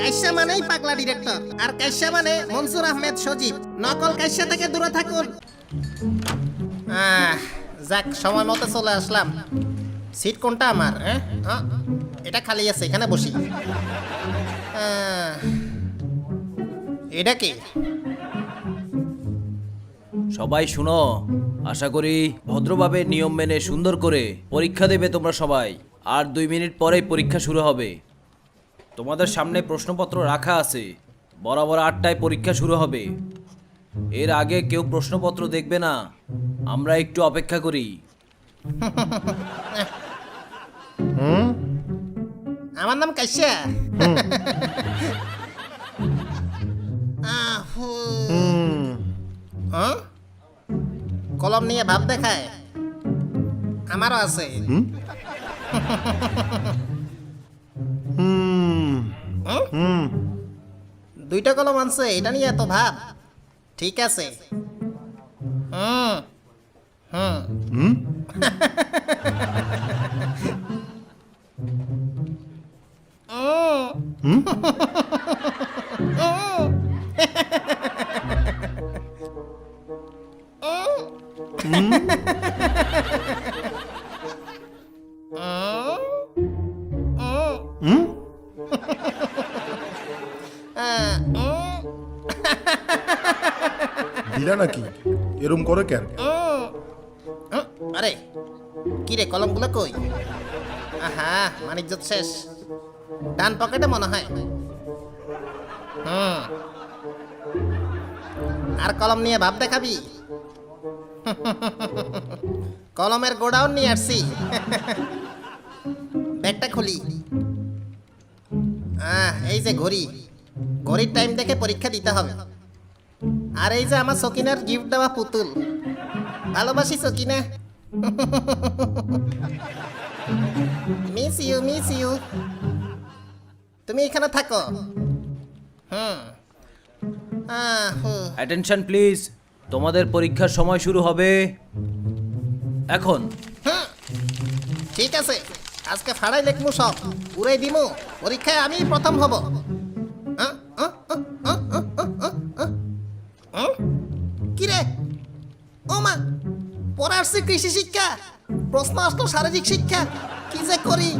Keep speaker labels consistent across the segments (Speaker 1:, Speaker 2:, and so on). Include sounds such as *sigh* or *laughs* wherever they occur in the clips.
Speaker 1: কাইসা মানেই পাগলা ডিরেক্টর আর কাইসা মানে মনসুর আহমেদ সজীব। নকল কাইসা থেকে দূরে থাকুন। যাক, সময় মতো চলে আসলাম। সিট কোনটা আমার হ্যাঁ? এটা খালি আছে, এখানে বসি। এটা কি?
Speaker 2: সবাই শুনো, আশা করি ভদ্রভাবে নিয়ম মেনে সুন্দর করে পরীক্ষা দেবে তোমরা সবাই। আর দুই মিনিট পরেই পরীক্ষা শুরু হবে। তোমাদের সামনে প্রশ্নপত্র রাখা আছে। বরাবর আটটায় পরীক্ষা শুরু হবে। এর আগে কেউ প্রশ্নপত্র দেখবে না। আমরা একটু অপেক্ষা করি।
Speaker 1: আমার নাম আহু। হ্যাঁ? কলম নিয়ে ভাব দেখায়। আমারও আছে। হুম? দুইটা কলম আনছে এটা নিয়ে এত ভাব। ঠিক আছে। হুম। হুম। আহ, *laughs*
Speaker 3: দিলা নাকি? এরম করে কেন?
Speaker 1: আরে, কি রে, কলমগুলো কই? আহা মানিজ্য শেষ। ডান পকেটে মনে হয়। হুম। আর কলম নিয়ে ভাব দেখাবি? কলমের গোডাউন নিয়ে আসছি। ব্যাগটা খুলি। এই যে ঘড়ি। ঘড়ির টাইম দেখে পরীক্ষা দিতে হবে। আর এই যে আমার সকিনার গিফট দেওয়া পুতুল। ভালোবাসি Sakina. Miss you miss you তুমি এখানে থাকো। হুম।
Speaker 2: অ্যাটেনশন প্লিজ তোমাদের পরীক্ষার সময় শুরু হবে। এখন।
Speaker 1: ঠিক আছে। আজকে ফাড়াই লেখমু সব। উড়াই দিমু। পরীক্ষায় আমি প্রথম হব। আসছে কৃষি শিক্ষা, প্রশ্ন আসলো শারীরিক শিক্ষা, কি যে করি?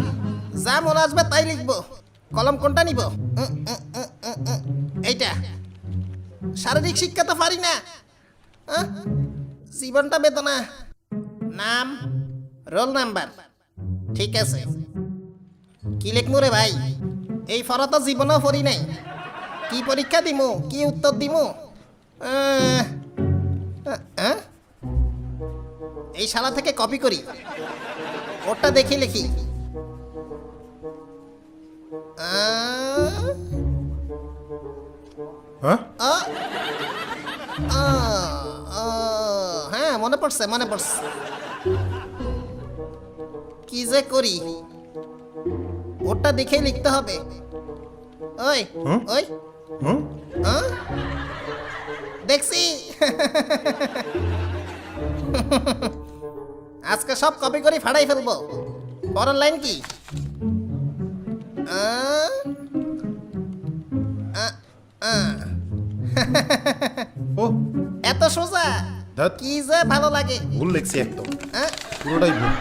Speaker 1: যা মনে আসবে তাই লিখব। কলম কোনটা নিব। এইটা। শারীরিক শিক্ষা তো পারি না। জীবনটা বেদনা। নাম, রোল নাম্বার। ঠিক আছে। কি লিখমু রে ভাই? এই ফরা তো জীবনেও পড়ি নাই। কি পরীক্ষা দিমু? কি উত্তর দিমু? এই শালা থেকে কপি করি। ওটা দেখি লিখি।
Speaker 3: হ্যাঁ?
Speaker 1: হ্যাঁ মনে পড়ছে মনে পড়ছে। কি যে করি? ওটা দেখে লিখতে হবে। ওই? ওই? দেখছি। *laughs* আজকে সব কপি করে ফাড়াই ফেলব। পরের লাইন কি।
Speaker 3: ও।
Speaker 1: এত সোজা। কি যে ভালো লাগে।
Speaker 3: ভুল লেখছি একদম। পুরোটাই ভুল।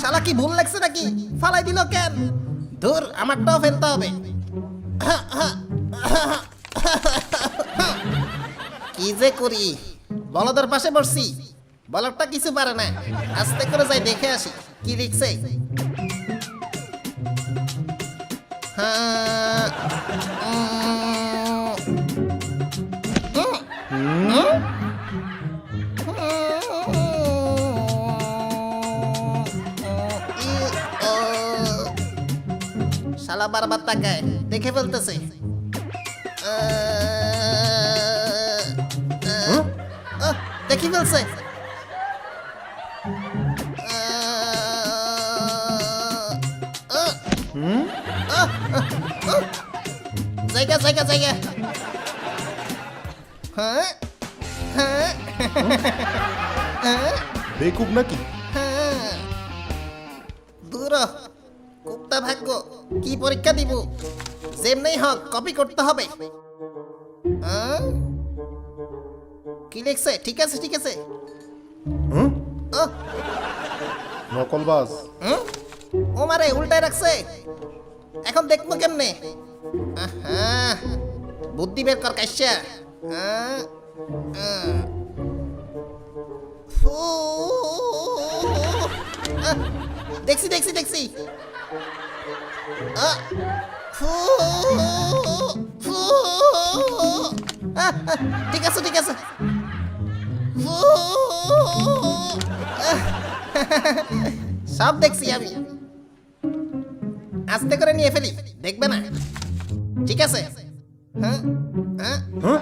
Speaker 1: শালা কি ভুল লাগছে নাকি? ফালাই দিল কেন? ধুর আমারটাও ফেলতে হবে। কি যে করি? বলদের পাশে বসছি। বলদটা কিছু পারে না। আস্তে করে যাই দেখে আসি কি উম, শালা বারবার তাকায় দেখে ফেলতেছে। দেখি ফেলছে। জায়গা জায়গা জায়গা। হ্যাঁ? হ্যাঁ? হ্যাঁ?
Speaker 3: বেকুব নাকি?
Speaker 1: হ্যাঁ। দূর হ। কুত্তা ভাগ্য কি পরীক্ষা দিব? যেমনি হোক কপি করতে হবে। আহ? কি লিখছে? ঠিক আছে ঠিক আছে।
Speaker 3: হুম?
Speaker 1: আহ,
Speaker 3: নকলবাজ।
Speaker 1: হুম? ও মারে উল্টায় রাখছে। এখন দেখব কেমনে? বুদ্ধি বের কর কাশ্যা। দেখছি দেখছি দেখছি। ঠিক আছে ঠিক আছে। সব দেখছি আমি। আস্তে করে নিয়ে ফেলি, দেখবে না? ঠিক আছে? হ্যাঁ? হ্যাঁ?
Speaker 3: হ্যাঁ?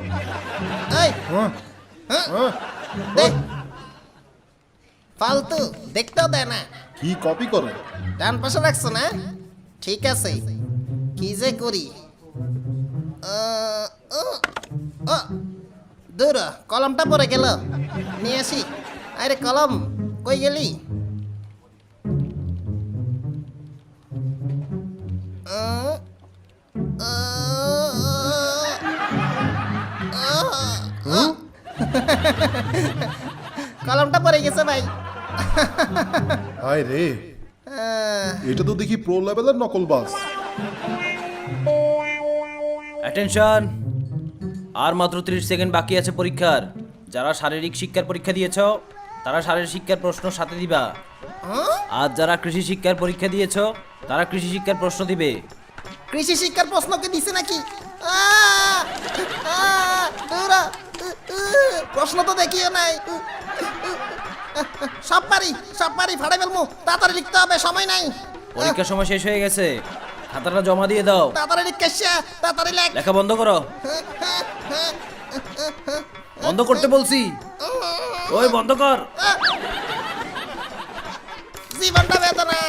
Speaker 1: এই!
Speaker 3: হ্যাঁ?
Speaker 1: হ্যাঁ?
Speaker 3: হ্যাঁ?
Speaker 1: দেখ। ফালতু দেখতেও দেয় না।
Speaker 3: কি কপি করে?
Speaker 1: ডান পাশে রাখছো না? ঠিক আছে। কি যে করি? দূর কলমটা পরে গেল। নিয়ে আসি। আরে কলম কই গেলি? আহ, কলমটা পড়ে গেছে ভাই।
Speaker 3: হায় রে। এটা তো দেখি প্রো লেভেলের নকলবাজ
Speaker 2: অ্যাটেনশন আর মাত্র 30 সেকেন্ড বাকি আছে পরীক্ষার। যারা শারীরিক শিক্ষার পরীক্ষা দিয়েছ তারা শারীরিক শিক্ষার প্রশ্ন সাথে দিবা।
Speaker 1: হ্যাঁ?
Speaker 2: আর যারা কৃষি শিক্ষার পরীক্ষা দিয়েছ তারা কৃষি শিক্ষার প্রশ্ন দিবে।
Speaker 1: কৃষি শিক্ষার প্রশ্নকে দিছে নাকি? আহ! আহ! প্রশ্ন তো দেখিও নাই। সব পারি সব পারি ফাড়ে ফেলমু। তাড়াতাড়ি লিখতে হবে সময় নাই।
Speaker 2: পরীক্ষার সময় শেষ হয়ে গেছে। খাতাটা জমা দিয়ে দাও।
Speaker 1: তাড়াতাড়ি লিখেছে তাড়াতাড়ি লেখ।
Speaker 2: লেখা বন্ধ করো। বন্ধ করতে বলছি। ওই বন্ধ কর।
Speaker 1: জীবনটা বেদনা।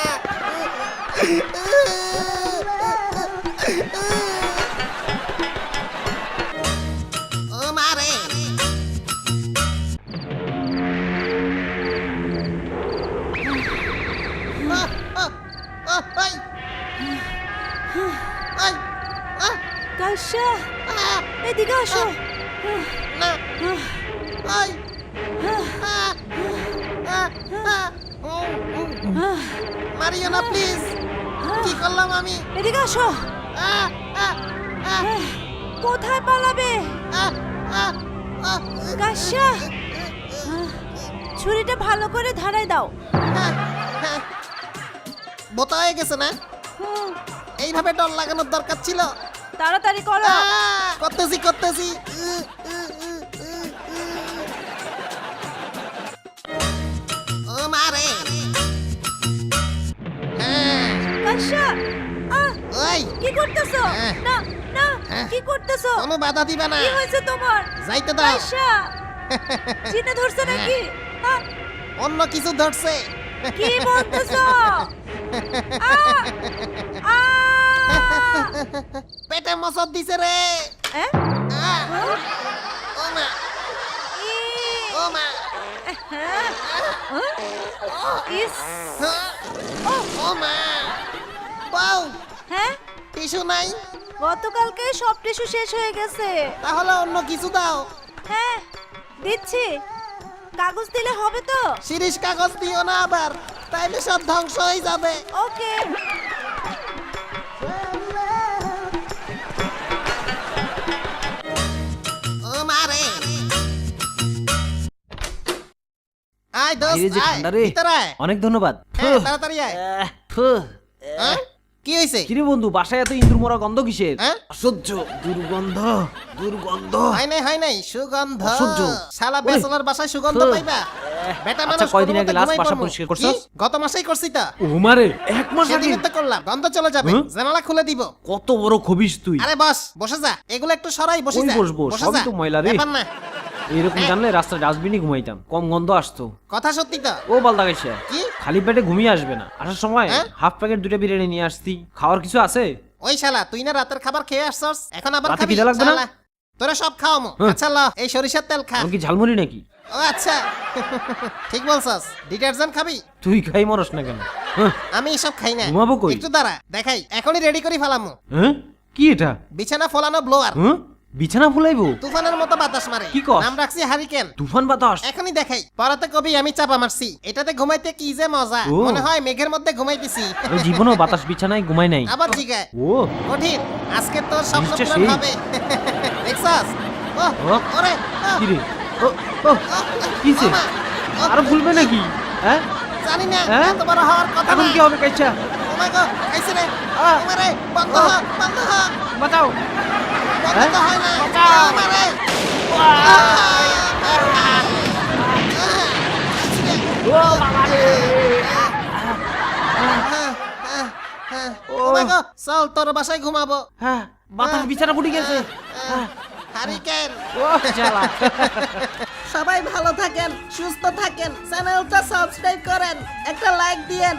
Speaker 1: আহ,
Speaker 4: এদিকে আসো
Speaker 1: না, আই। মারিও না প্লিজ কি করলাম আমি?
Speaker 4: এদিকে আসো কোথায় পালাবে? কাশ্যা ছুরিটা ভালো করে ধারাই দাও।
Speaker 1: বোতা হয়ে গেছে না? এইভাবে ডর লাগানোর দরকার ছিল?
Speaker 4: তাড়াতাড়ি করো।
Speaker 1: করতেছি করতেছি। ও মারে হ্যাঁ, ওই।
Speaker 4: কি করতেছো?
Speaker 1: হ্যাঁ।
Speaker 4: না না
Speaker 1: হ্যাঁ।
Speaker 4: কি করতেছো?
Speaker 1: কোনো বাধা দিবা না।
Speaker 4: কি হয়েছে তোমার?
Speaker 1: যাইতে দাও। *laughs*
Speaker 4: ধরছে নাকি?
Speaker 1: অন্য কিছু ধরছে।
Speaker 4: কি বলতেছো? *laughs* আহ! আহ! *laughs*
Speaker 1: পেটে মশর দিছে রে? ও মা। ও মা?
Speaker 4: ইস।
Speaker 1: ও মা। বাউ।
Speaker 4: হ্যাঁ?
Speaker 1: টিস্যু নাই?
Speaker 4: গতকালকে সব টিস্যু শেষ হয়ে গেছে।
Speaker 1: তাহলে অন্য কিছু দাও।
Speaker 4: হ্যাঁ দিচ্ছি। কাগজ দিলে হবে তো?
Speaker 1: শিরিষ কাগজ দিও না আবার তাইলে সব ধ্বংস হয়ে যাবে।
Speaker 4: ওকে।
Speaker 1: আয় দোস্ত
Speaker 2: বাইরে যে
Speaker 1: আয়
Speaker 2: ঠান্ডা রে
Speaker 1: ভিতরে আয়
Speaker 2: অনেক ধন্যবাদ
Speaker 1: হ্যাঁ তাড়াতাড়ি আয়
Speaker 2: আহ, ফুহ।
Speaker 1: হ্যাঁ? কি
Speaker 2: কিরে বন্ধু বাসায় এত ইন্দুর মরা গন্ধ কিসের
Speaker 1: হ্যাঁ?
Speaker 2: অসহ্য দুর্গন্ধ দুর্গন্ধ
Speaker 1: হয় নাই হয় নাই সুগন্ধ
Speaker 2: অসহ্য।
Speaker 1: শালা
Speaker 2: ওরে।
Speaker 1: বেসলার বাসায় সুগন্ধ। পাইবা বেটা
Speaker 2: আচ্ছা,
Speaker 1: মানুষ
Speaker 2: কয়দিন
Speaker 1: কোনো
Speaker 2: আগে
Speaker 1: মতে
Speaker 2: last
Speaker 1: ঘুমাই
Speaker 2: বাসা
Speaker 1: পড়মু।
Speaker 2: পরিষ্কার
Speaker 1: কি? গত মাসেই করছি তো
Speaker 2: ওমারে এক মাস আগে
Speaker 1: তো করলাম গন্ধ চলে যাবে
Speaker 2: হুম?
Speaker 1: জানালা খুলে দিব
Speaker 2: কত বড় খবিস তুই
Speaker 1: আরে বস বসে যা এগুলো একটু সরাই বসে যা
Speaker 2: বসবো?
Speaker 1: বসে
Speaker 2: সবই। তো ময়লা রে।
Speaker 1: ব্যাপার না
Speaker 2: এইরকম
Speaker 1: হ্যাঁ।
Speaker 2: জানলে রাস্তার ডাস্টবিনে ঘুমাইতাম। কম গন্ধ আসতো।
Speaker 1: কথা সত্যি তো?
Speaker 2: ও বালদা গাইছে।
Speaker 1: কি?
Speaker 2: খালি পেটে ঘুমিয়ে আসবে না। আসার সময়
Speaker 1: হ্যাঁ?
Speaker 2: হাফ প্যাকেট দুটো বিরিয়ানি নিয়ে আসতি। খাওয়ার কিছু আছে?
Speaker 1: ওই শালা তুই না রাতের খাবার খেয়ে আসছস? এখন আবার খাবি?
Speaker 2: খিদে লাগবে না?
Speaker 1: তোরা সব খাওয়ামো
Speaker 2: হ্যাঁ।
Speaker 1: আচ্ছা ল এই সরিষার তেল খা।
Speaker 2: আমি কি ঝালমুড়ি নাকি?
Speaker 1: ও আচ্ছা। *laughs* ঠিক বলছস। ডিটারজেন্ট খাবি?
Speaker 2: তুই খাই মরস না কেন? হ্যাঁ?
Speaker 1: আমি এসব খাই না।
Speaker 2: ঘুমাবো কই?
Speaker 1: একটু দাঁড়া দেখাই এখনই রেডি করে ফেলামু।
Speaker 2: হ্যাঁ? কি এটা?
Speaker 1: বিছানা ফলানো ব্লোয়ার
Speaker 2: বিছানা ফুলাইবো?
Speaker 1: তুফানের মতো বাতাস মারে।
Speaker 2: কি কস?
Speaker 1: নাম রাখছি হারিকেন।
Speaker 2: তুফান বাতাস?
Speaker 1: এখনই দেখাই। পরাতে কবি আমি চাপা মারছি। এটাতে ঘুমাইতে কি যে মজা।
Speaker 2: ও।
Speaker 1: মনে হয় মেঘের মধ্যে ঘুমাইতেছি।
Speaker 2: আমি জীবনও বাতাস বিছানায় ঘুমাই নাই।
Speaker 1: আবার জিগায়।
Speaker 2: ও।
Speaker 1: কঠিন। আজকে তোর স্বপ্ন
Speaker 2: জিনিসটা
Speaker 1: পূরণ
Speaker 2: সেই।
Speaker 1: হবে। দেখছাস? ও
Speaker 2: ও।
Speaker 1: ওরে
Speaker 2: কি রে? ও ও। কিসে?
Speaker 1: ও। মা, ও,
Speaker 2: নাকি? হ্যাঁ?
Speaker 1: জানি না
Speaker 2: হ্যাঁ?
Speaker 1: এত বড় হওয়ার কথা
Speaker 2: এখন
Speaker 1: না।
Speaker 2: কি হবে কাইছা
Speaker 1: ও মাই গড আইছে রে।
Speaker 2: আ।
Speaker 1: ও মারে বন্ধ হ বন্ধ হ।
Speaker 2: বাঁচাও।
Speaker 1: চল তোর বাসায় ঘুমাবো।
Speaker 2: হ্যাঁ বাতাস বিছানা ফুটে গেছে। হ্যাঁ।
Speaker 1: হারিকেন। সবাই ভালো থাকেন সুস্থ থাকেন চ্যানেলটা সাবস্ক্রাইব করেন একটা লাইক দিয়েন।